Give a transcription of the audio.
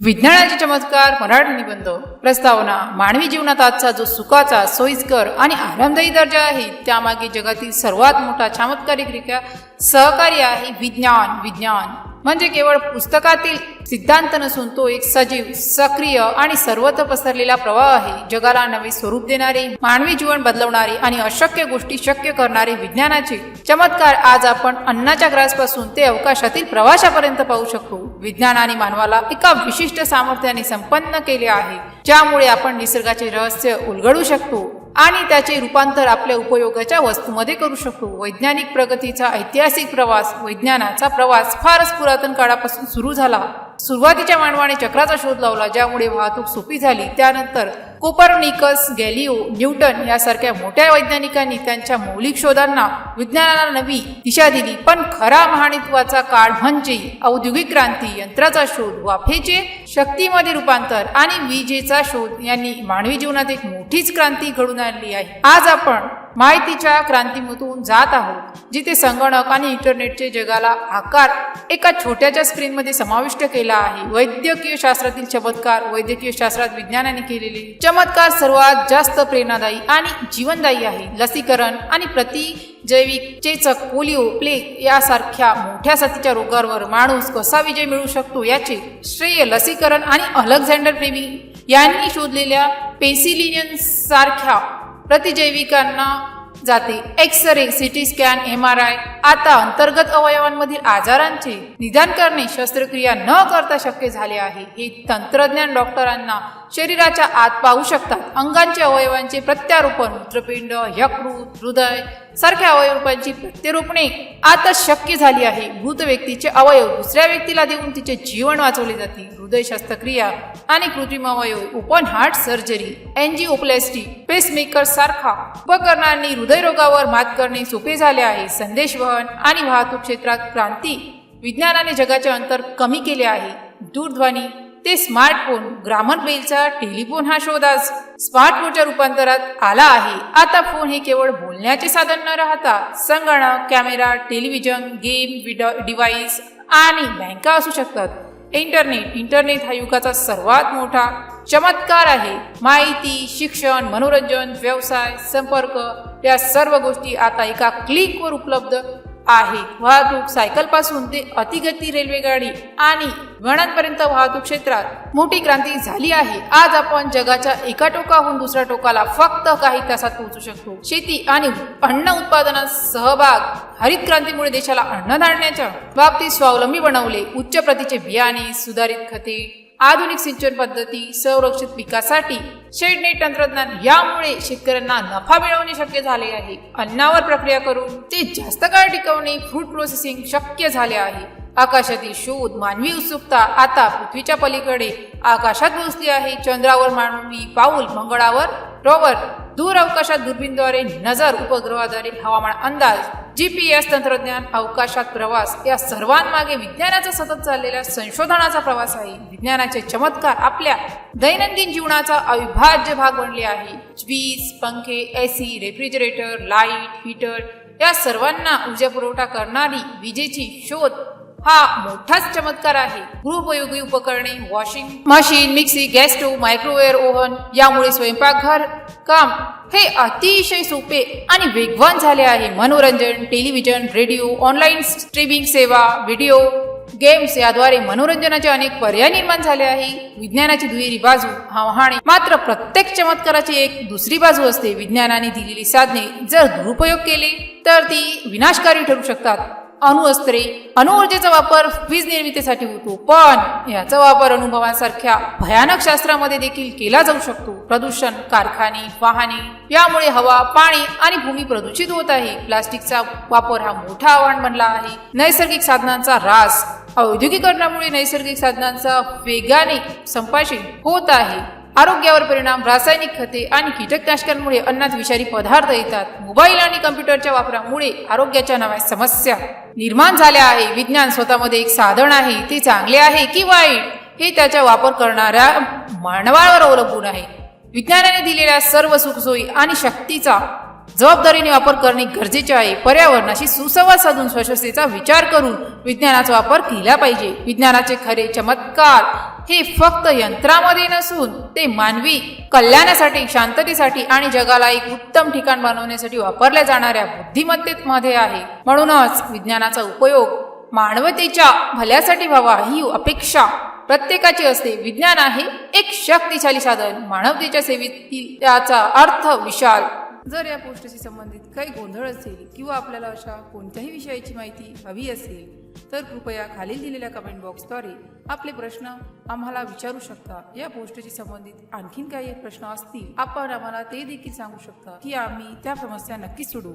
विज्ञानाचे चमत्कार मराठी निबंध प्रस्तावना मानवी जीवनात आजचा जो सुखाचा सोयीस्कर आणि आरामदायी दर्जा आहे त्यामागे जगातील सर्वात मोठा चमत्कारिकरित्या सहकार्य आहे विज्ञान विज्ञान. म्हणजे केवळ पुस्तकातील सिद्धांत नसून तो एक सजीव सक्रिय आणि सर्वत्र पसरलेला प्रवाह आहे. जगाला नवे स्वरूप देणारे मानवी जीवन बदलवणारे आणि अशक्य गोष्टी शक्य करणारे विज्ञानाचे चमत्कार आज आपण अन्नाच्या ग्रासपासून ते अवकाशातील प्रवाशापर्यंत पाहू शकतो. विज्ञानाने मानवाला एका विशिष्ट सामर्थ्याने संपन्न केले आहे. ज्यामुळे आपण निसर्गाचे रहस्य उलगडू शकतो आणि त्याचे रूपांतर आपल्या उपयोगाच्या वस्तूमध्ये करू शकतो. वैज्ञानिक प्रगतीचा ऐतिहासिक प्रवास विज्ञानाचा प्रवास फारच पुरातन काळापासून सुरू झाला. सुरुवातीच्या मानवाने चक्राचा शोध लावला ज्यामुळे वाहतूक सोपी झाली. त्यानंतर कोपर्निकस गॅलिओ न्यूटन यासारख्या मोठ्या वैज्ञानिकांनी त्यांच्या मौलिक शोधांना विज्ञानाला नवी दिशा दिली. पण खरा महानित्वाचा काळ म्हणजे औद्योगिक क्रांती यंत्राचा शोध वाफेचे शक्तीमध्ये रूपांतर आणि विजेचा शोध यांनी मानवी जीवनात एक मोठीच क्रांती घडून आणली आहे. आज आपण माहितीच्या क्रांतीमधून जात आहोत जिथे संगणक आणि इंटरनेटचे जगाला आकार एका छोट्याच्या स्क्रीनमध्ये समाविष्ट केला आहे. वैद्यकीय शास्त्रातील चमत्कार वैद्यकीय शास्त्रात विज्ञानाने केलेले चमत्कार सर्वात जास्त प्रेरणादायी आणि जीवनदायी आहे. लसीकरण आणि प्रतिजैविक चेचक पोलिओ प्लेग यासारख्या मोठ्या साथीच्या रोगांवर माणूस कसा विजय मिळू शकतो याचे श्रेय लसीकरण आणि अलेक्झांडर प्रेमी यांनी शोधलेल्या पेसिलिनियन सारख्या प्रतिजैविकांना जाते. X ray CT scan M R I आता अंतर्गत अवयवांमधील आजारांचे निदान करणे शस्त्रक्रिया न करता शक्य झाले आहे. हे तंत्रज्ञान डॉक्टरांना शरीराच्या आत पाहू शकतात. अंगांचे अवयवांचे प्रत्यारोपण मूत्रपिंड यकृत हृदय सारख्या अवयवांची प्रत्यारोपणे आता शक्य झाली आहे. मृत व्यक्तीचे अवयव दुसऱ्या व्यक्तीला देऊन तिचे जीवन वाचवले जाते. हृदय शस्त्रक्रिया आणि कृत्रिम अवयव open heart surgery angioplasty pacemaker सारखा उपकरणांनी हृदयरोगावर मात करणे सोपे झाले आहे. संदेशवहन आणि वाहतूक क्षेत्रात क्रांती विज्ञानाने जगाचे अंतर कमी केले आहे. दूरध्वनी ते स्मार्टफोन ग्रामर बेलचा टेलिफोन हा शोध आज स्मार्टफोनच्या रूपांतरात आला आहे. आता फोन हे केवळ बोलण्याचे साधन न राहता संगणक कॅमेरा टेलिव्हिजन गेम डिव्हाइस आणि बँका असू शकतात. इंटरनेट इंटरनेट हा युगाचा सर्वात मोठा चमत्कार आहे. माहिती शिक्षण मनोरंजन व्यवसाय संपर्क या सर्व गोष्टी आता एका क्लिकवर उपलब्ध आहे. वाहतूक सायकलपासून ते अतिगती रेल्वेगाडी आणि विमानांपर्यंत वाहतूक क्षेत्रात मोठी क्रांती झाली आहे. आज आपण जगाच्या एका टोकाहून दुसऱ्या टोकाला फक्त काही तासात पोहोचू शकतो. शेती आणि अन्न उत्पादनात सहभाग हरित क्रांतीमुळे देशाला अन्नधान्याच्या बाबतीत स्वावलंबी बनवले. उच्च प्रतीचे बियाणे सुधारित खते आधुनिक सिंचन पद्धती संरक्षित पिकासाठी शेडनेट तंत्रज्ञान यामुळे शेतकऱ्यांना नफा मिळवणे शक्य झाले आहे. अन्नावर प्रक्रिया करून ते जास्त काळ टिकवणे फूड प्रोसेसिंग शक्य झाले आहे. आकाशातील शोध मानवी उत्सुकता आता पृथ्वीच्या पलीकडे. आकाशात पोहोचली आहे चंद्रावर मानवी पाऊल मंगळावर. रोवर दूर अवकाशात दुर्बीनद्वारे नजर उपग्रहाद्वारे हवामान अंदाज. जी पी एस तंत्रज्ञान अवकाशात प्रवास या सर्वांमागे विज्ञानाचा सतत चाललेला संशोधनाचा प्रवास आहे. विज्ञानाचे चमत्कार आपल्या दैनंदिन जीवनाचा अविभाज्य भाग बनले आहे. वीज पंखे एसी रेफ्रिजरेटर लाइट हीटर या सर्वांना ऊर्जा पुरवठा करणारी विजेची शोध हा मोठाच चमत्कार आहे. गृहोपयोगी उपकरणे washing machine mixie gas stove microwave oven यामुळे स्वयंपाकघर काम हे अतिशय सोपे आणि वेगवान झाले आहे. मनोरंजन टेलिव्हिजन रेडिओ ऑनलाईन स्ट्रीमिंग सेवा व्हिडिओ गेम्स याद्वारे मनोरंजनाचे अनेक पर्याय निर्माण झाले आहे. विज्ञानाची दुहेरी बाजू आव्हाने मात्र प्रत्येक चमत्काराची एक दुसरी बाजू असते. विज्ञानाने दिलेली साधने जर दुरुपयोग केले तर ती विनाशकारी ठरू शकतात. अणुअस्त्रे अणुऊर्जेचा वापर वीज निर्मितीसाठी होतो. पण याचा वापर अनुभवांसारख्या भयानक शास्त्रामध्ये देखील केला जाऊ शकतो. प्रदूषण कारखाने वाहने यामुळे हवा पाणी आणि भूमी प्रदूषित होत आहे. प्लास्टिकचा वापर हा मोठा आव्हान बनला आहे. नैसर्गिक साधनांचा ऱ्हास औद्योगिकरणामुळे नैसर्गिक साधनांचा वेगाने संपाशी होत आहे. आरोग्यावर परिणाम रासायनिक खते आणि कीटकनाशकांमुळे अन्नात विषारी पदार्थ येतात. मोबाईल आणि कम्प्युटरच्या वापरामुळे आरोग्याच्या नव्या समस्या निर्माण झाल्या आहे. विज्ञान स्वतःमध्ये एक साधन आहे. ते चांगले आहे की वाईट? हे त्याचा वापर करणाऱ्या मानवावर अवलंबून आहे. विज्ञानाने दिलेल्या सर्व सुखसोयी आणि शक्तीचा जबाबदारीने वापर करणे गरजेचे आहे. पर्यावरणाशी सुसंवाद साधून स्वच्छतेचा विचार करून विज्ञानाचा वापर केला पाहिजे. विज्ञानाचे खरे चमत्कार हे फक्त यंत्रामध्ये नसून ते मानवी कल्याणासाठी शांततेसाठी आणि जगाला एक उत्तम ठिकाण बनवण्यासाठी वापरल्या जाणाऱ्या बुद्धिमत्तेमध्ये आहे. म्हणूनच विज्ञानाचा उपयोग मानवतेच्या भल्यासाठी व्हावा ही अपेक्षा प्रत्येकाची असते. विज्ञान आहे एक शक्तिशाली साधन. मानवतेच्या सेवेतील त्याचा अर्थ विशाल. जर या पोस्टशी संबंधित काही गोंधळ असेल किंवा आपल्याला अशा कोणत्याही विषयाची माहिती हवी असेल तर कृपया खालील दिलेल्या कमेंट बॉक्सद्वारे आपले प्रश्न आम्हाला विचारू शकता. या पोस्टशी संबंधित आणखीन काही प्रश्न असतील आपण आम्हाला ते देखील सांगू शकता की आम्ही त्या समस्या नक्कीच सोडवू.